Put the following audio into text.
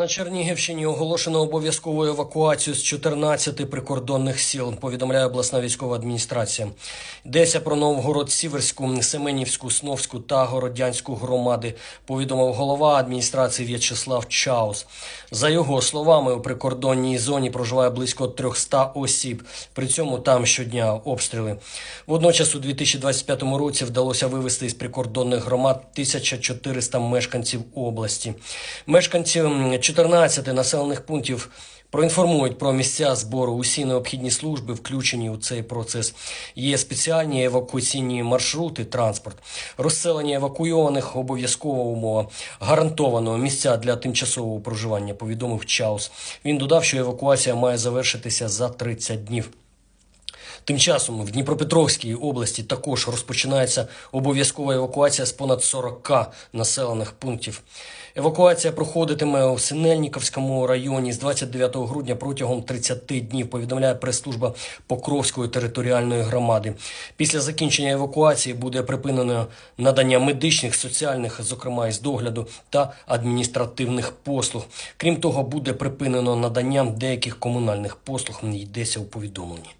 На Чернігівщині оголошено обов'язкову евакуацію з 14 прикордонних сіл, повідомляє обласна військова адміністрація. Йдеться про Новгород Сіверську, Семенівську, Сновську та Городянську громади, повідомив голова адміністрації В'ячеслав Чаус. За його словами, у прикордонній зоні проживає близько 300 осіб. При цьому там щодня обстріли. Водночас у 2025 році вдалося вивезти із прикордонних громад 1400 мешканців області. Мешканці 14 населених пунктів проінформують про місця збору. Усі необхідні служби включені у цей процес. Є спеціальні евакуаційні маршрути, транспорт, розселення евакуйованих обов'язкова умова, гарантовано місця для тимчасового проживання. Повідомив Чаус. Він додав, що евакуація має завершитися за 30 днів. Тим часом в Дніпропетровській області також розпочинається обов'язкова евакуація з понад 40 населених пунктів. Евакуація проходитиме у Синельніковському районі з 29 грудня протягом 30 днів, повідомляє прес-служба Покровської територіальної громади. Після закінчення евакуації буде припинено надання медичних, соціальних, зокрема із догляду та адміністративних послуг. Крім того, буде припинено надання деяких комунальних послуг. Йдеться у повідомленні.